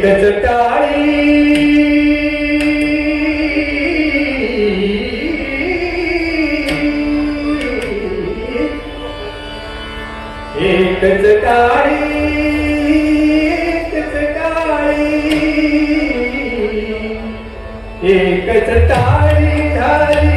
एकच टाळी एकच टाळी एकच टाळी एकच टाळी झाली.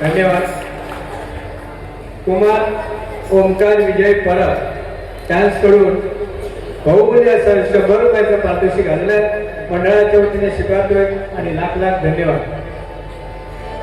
धन्यवाद. कुमार ओमकार विजय परब त्यांचकडून बहुमूल्य असं शंभर रुपयाचं पारितोषिक आलेलं मंडळाच्या वतीने स्वीकारतोय आणि लाख लाख धन्यवाद.